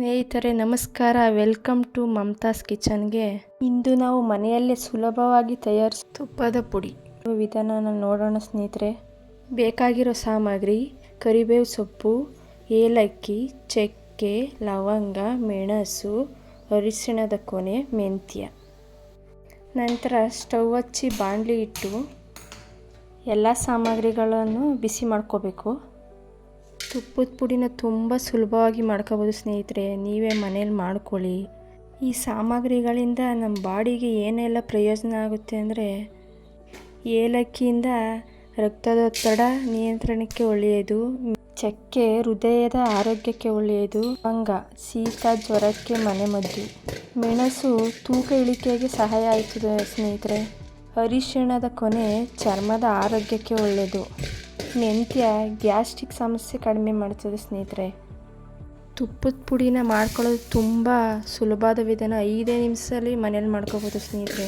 ಸ್ನೇಹಿತರೆ, ನಮಸ್ಕಾರ. Welcome to ಮಮತಾಸ್ ಕಿಚನ್ಗೆ. ಇಂದು ನಾವು ಮನೆಯಲ್ಲೇ ಸುಲಭವಾಗಿ ತಯಾರಿಸ ತುಪ್ಪದ ಪುಡಿ. ವಿಧಾನನ ನೋಡೋಣ ಸ್ನೇಹಿತರೆ. ಬೇಕಾಗಿರೋ ಸಾಮಗ್ರಿ, ಕರಿಬೇವು ಸೊಪ್ಪು, ಏಲಕ್ಕಿ, ಚಕ್ಕೆ, ಲವಂಗ, ಮೆಣಸು, ಅರಿಶಿಣದ ಕೊನೆ, ಮೆಂತ್ಯ. ನಂತರ ಸ್ಟವ್ ಹಚ್ಚಿ ಬಾಣಲಿ ಇಟ್ಟು ಎಲ್ಲ ಸಾಮಗ್ರಿಗಳನ್ನು ಬಿಸಿ ಮಾಡ್ಕೋಬೇಕು. ತುಪ್ಪದ ಪುಡಿನ ತುಂಬ ಸುಲಭವಾಗಿ ಮಾಡ್ಕೋಬೋದು ಸ್ನೇಹಿತರೆ, ನೀವೇ ಮನೇಲಿ ಮಾಡ್ಕೊಳ್ಳಿ. ಈ ಸಾಮಗ್ರಿಗಳಿಂದ ನಮ್ಮ ಬಾಡಿಗೆ ಏನೆಲ್ಲ ಪ್ರಯೋಜನ ಆಗುತ್ತೆ ಅಂದರೆ, ಏಲಕ್ಕಿಯಿಂದ ರಕ್ತದೊತ್ತಡ ನಿಯಂತ್ರಣಕ್ಕೆ ಒಳ್ಳೆಯದು, ಚಕ್ಕೆ ಹೃದಯದ ಆರೋಗ್ಯಕ್ಕೆ ಒಳ್ಳೆಯದು, ಅಂಗ, ಶೀತ, ಜ್ವರಕ್ಕೆ ಮನೆಮದ್ದು. ಮೆಣಸು ತೂಕ ಇಳಿಕೆಗೆ ಸಹಾಯ ಆಯಿತು ಸ್ನೇಹಿತರೆ. ಅರಿಶಿಣದ ಕೊನೆ ಚರ್ಮದ ಆರೋಗ್ಯಕ್ಕೆ ಒಳ್ಳೆಯದು. ಮೆಂತ್ಯ, ಗ್ಯಾಸ್ಟ್ರಿಕ್ ಸಮಸ್ಯೆ ಕಡಿಮೆ ಮಾಡ್ತದೆ ಸ್ನೇಹಿತರೆ. ತುಪ್ಪದ ಪುಡಿನ ಮಾಡ್ಕೊಳ್ಳೋದು ತುಂಬ ಸುಲಭದ ವಿಧಾನ. ಐದೇ ನಿಮಿಷದಲ್ಲಿ ಮನೇಲಿ ಮಾಡ್ಕೋಬೋದು ಸ್ನೇಹಿತರೆ.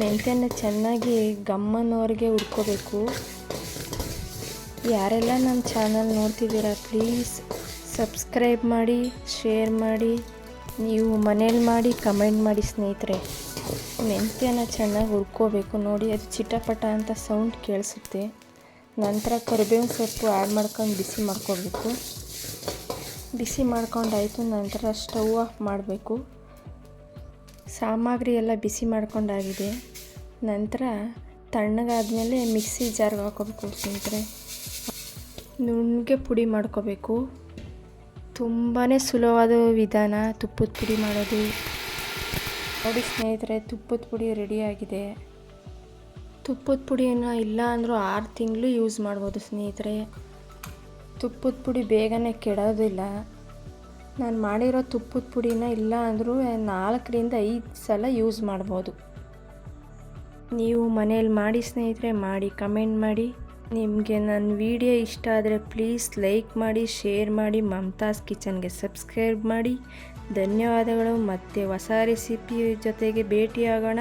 ಮೆಂತ್ಯನ ಚೆನ್ನಾಗಿ ಗಮ್ಮನವರೆಗೆ ಹುಡ್ಕೋಬೇಕು ಯಾರೆಲ್ಲ ನಮ್ಮ ಚಾನಲ್ ನೋಡ್ತಿದ್ದೀರಾ, ಪ್ಲೀಸ್ ಸಬ್ಸ್ಕ್ರೈಬ್ ಮಾಡಿ, ಶೇರ್ ಮಾಡಿ. ನೀವು ಮನೇಲಿ ಮಾಡಿ, ಕಮೆಂಟ್ ಮಾಡಿ ಸ್ನೇಹಿತರೆ. ಮೆಂತ್ಯನ ಚೆನ್ನಾಗಿ ಹುರ್ಕೋಬೇಕು. ನೋಡಿ, ಅದು ಚಿಟಪಟ ಅಂತ ಸೌಂಡ್ ಕೇಳಿಸುತ್ತೆ. ನಂತರ ಕರಿಬೇವಿನ ಸೊಪ್ಪು ಆ್ಯಡ್ ಮಾಡ್ಕೊಂಡು ಬಿಸಿ ಮಾಡ್ಕೋಬೇಕು. ಬಿಸಿ ಮಾಡ್ಕೊಂಡಾಯಿತು ನಂತರ ಸ್ಟವ್ ಆಫ್ ಮಾಡಬೇಕು. ಸಾಮಗ್ರಿ ಎಲ್ಲ ಬಿಸಿ ಮಾಡ್ಕೊಂಡಾಗಿದೆ. ನಂತರ ತಣ್ಣಗಾದಮೇಲೆ ಮಿಕ್ಸಿ ಜಾರ್ಗೆ ಹಾಕೋಬೇಕು ಸ್ನೇಹಿತರೆ. ನುಣ್ಣಗೆ ಪುಡಿ ಮಾಡ್ಕೋಬೇಕು. ತುಂಬಾ ಸುಲಭವಾದ ವಿಧಾನ, ತುಪ್ಪದ ಪುಡಿ ಮಾಡೋದು. ನೋಡಿ ಸ್ನೇಹಿತರೆ ತುಪ್ಪದ ಪುಡಿ ರೆಡಿಯಾಗಿದೆ ತುಪ್ಪದ ಪುಡಿಯನ್ನು ಇಲ್ಲ ಅಂದರೂ ಆರು ತಿಂಗಳು ಯೂಸ್ ಮಾಡ್ಬೋದು ಸ್ನೇಹಿತರೆ. ತುಪ್ಪದ ಪುಡಿ ಬೇಗನೆ ಕೆಡೋದಿಲ್ಲ. ನಾನು ಮಾಡಿರೋ ತುಪ್ಪದ ಪುಡಿನ ಇಲ್ಲ ಅಂದರೂ ನಾಲ್ಕರಿಂದ ಐದು ಸಲ ಯೂಸ್ ಮಾಡ್ಬೋದು. ನೀವು ಮನೇಲಿ ಮಾಡಿ ಸ್ನೇಹಿತರೆ ಮಾಡಿ ಕಮೆಂಟ್ ಮಾಡಿ. ನಿಮಗೆ ನನ್ನ ವಿಡಿಯೋ ಇಷ್ಟ ಆದರೆ ಪ್ಲೀಸ್ ಲೈಕ್ ಮಾಡಿ, ಶೇರ್ ಮಾಡಿ ಮಮತಾಸ್ ಕಿಚನ್ಗೆ ಸಬ್ಸ್ಕ್ರೈಬ್ ಮಾಡಿ. ಧನ್ಯವಾದಗಳು. ಮತ್ತೆ ಹೊಸ ರೆಸಿಪಿ ಜೊತೆಗೆ ಭೇಟಿಯಾಗೋಣ.